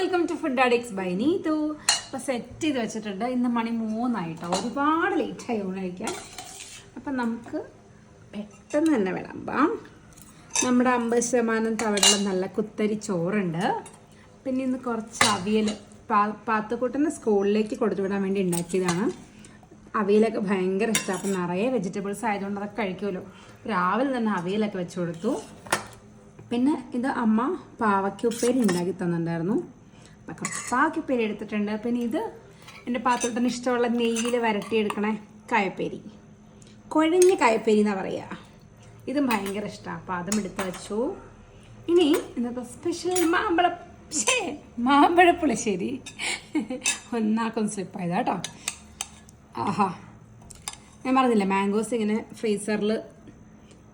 Welcome to food addicts by Neethu അപ്പോൾ set ചെയ്ത് വെച്ചിട്ടുണ്ട്. ഇന്ന് മണി മൂന്നായിട്ടോ. ഒരുപാട് ലേറ്റായി ഊണ് കഴിക്കാൻ അപ്പം നമുക്ക് പെട്ടെന്ന് തന്നെ വിളമ്പാം. നമ്മുടെ അമ്പത് ശതമാനം തവടുള്ള നല്ല കുത്തരി ചോറുണ്ട്. പിന്നെ ഇന്ന് കുറച്ച് അവിയൽ പാ സ്കൂളിലേക്ക് കൊടുത്തു വിടാൻ വേണ്ടി ഉണ്ടാക്കിയതാണ്. അവിയലൊക്കെ ഭയങ്കര ഇഷ്ടമാണ് അപ്പം നിറയെ വെജിറ്റബിൾസ് ആയതുകൊണ്ട് അതൊക്കെ കഴിക്കുമല്ലോ. രാവിലെ തന്നെ അവിയലൊക്കെ വെച്ച് കൊടുത്തു. പിന്നെ ഇത് അമ്മ പാവയ്ക്കുപ്പേരി ഉണ്ടാക്കി തന്നിട്ടുണ്ടായിരുന്നു. അപ്പം കുറച്ച് പാവയ്ക്കുപ്പേരി എടുത്തിട്ടുണ്ട്. പിന്നെ ഇത് എന്റെ പാത്രത്തിന് ഇഷ്ടമുള്ള നെയ്യിൽ വരട്ടിയെടുക്കണേ കായപ്പേരി. കുഴഞ്ഞ കായപ്പേരി എന്നാ പറയുക ഇതും ഭയങ്കര ഇഷ്ടമാണ് അപ്പോൾ അതും എടുത്ത് വെച്ചു. ഇനി ഇന്നത്തെ സ്പെഷ്യൽ മാമ്പഴ ശേ മാമ്പഴ പുളിശ്ശേരി ഒന്നാക്കൊന്ന് സ്ലിപ്പായതാ ആഹാ. ഞാൻ പറഞ്ഞില്ലേ മാംഗോസ് ഇങ്ങനെ ഫ്രീസറിൽ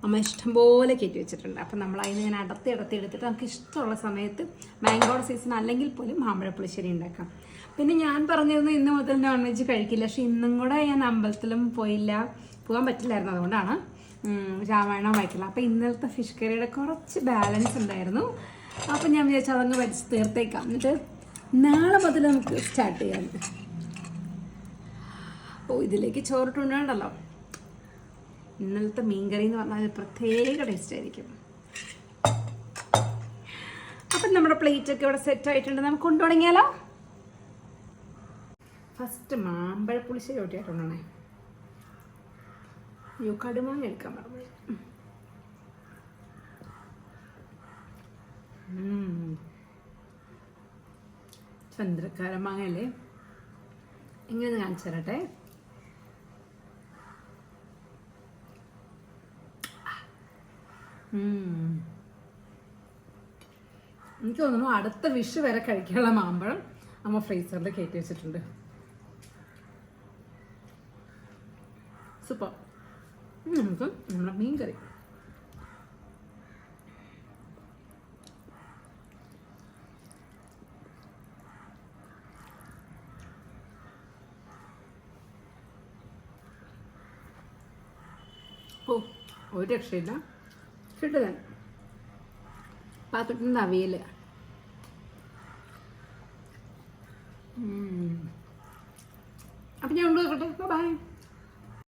അമ്മ ഇഷ്ടംപോലെ കയറ്റി വെച്ചിട്ടുണ്ട്. അപ്പം നമ്മൾ അതിന് ഇങ്ങനെ അടത്തി അടത്തി എടുത്തിട്ട് നമുക്ക് ഇഷ്ടമുള്ള സമയത്ത് മാംഗോയുടെ സീസൺ അല്ലെങ്കിൽ പോലും മാമ്പഴ പുളിശ്ശേരി ഉണ്ടാക്കാം. പിന്നെ ഞാൻ പറഞ്ഞിരുന്നു ഇന്ന് മുതൽ നോൺ വെജ് കഴിക്കില്ല. പക്ഷെ ഇന്നും കൂടെ ഞാൻ അമ്പലത്തിലും പോയില്ല. പോകാൻ പറ്റില്ലായിരുന്നു. അതുകൊണ്ടാണ് രാമായണം വായിക്കില്ല അപ്പം ഇന്നലത്തെ ഫിഷ് കറിയുടെ കുറച്ച് ബാലൻസ് ഉണ്ടായിരുന്നു. അപ്പം ഞാൻ വിചാരിച്ചു അതങ്ങ് വരച്ച് തീർത്തേക്കാം. എന്നിട്ട് നാളെ മുതൽ നമുക്ക് സ്റ്റാർട്ട് ചെയ്യാം. ഓ ഇതിലേക്ക് ചോറിട്ടുണ്ടല്ലോ ഇന്നലത്തെ മീൻകറി എന്ന് പറഞ്ഞാൽ ഒരു പ്രത്യേക ടേസ്റ്റ് ആയിരിക്കും. അപ്പം നമ്മുടെ പ്ലേറ്റ് ഒക്കെ ഇവിടെ സെറ്റ് ആയിട്ടുണ്ട്. നമുക്ക് കൊണ്ടു തുടങ്ങിയാലോ? ഫസ്റ്റ് മാമ്പഴ പുളിശ്ശേരി ഒട്ടിയായിട്ടുണ്ടേ അയ്യോ കടുമാങ്ങ എടുക്കാൻ പറഞ്ഞു ചന്ദ്രക്കാര മാങ്ങയല്ലേ? എങ്ങനെ കാണിച്ചു തരട്ടെ. എനിക്ക് തോന്നുന്നു അടുത്ത വിഷ് വരെ കഴിക്കാനുള്ള മാമ്പഴം അമ്മ ഫ്രീസറിൽ കയറ്റി വെച്ചിട്ടുണ്ട്. സൂപ്പർ നമുക്ക് നമ്മുടെ മീൻ കറി ഓ ഒരു രക്ഷയില്ല. കിട്ടുക നിന്ന് അവിയൽ അപ്പം ഞാൻ കൊണ്ടുപോകട്ടെ ബൈ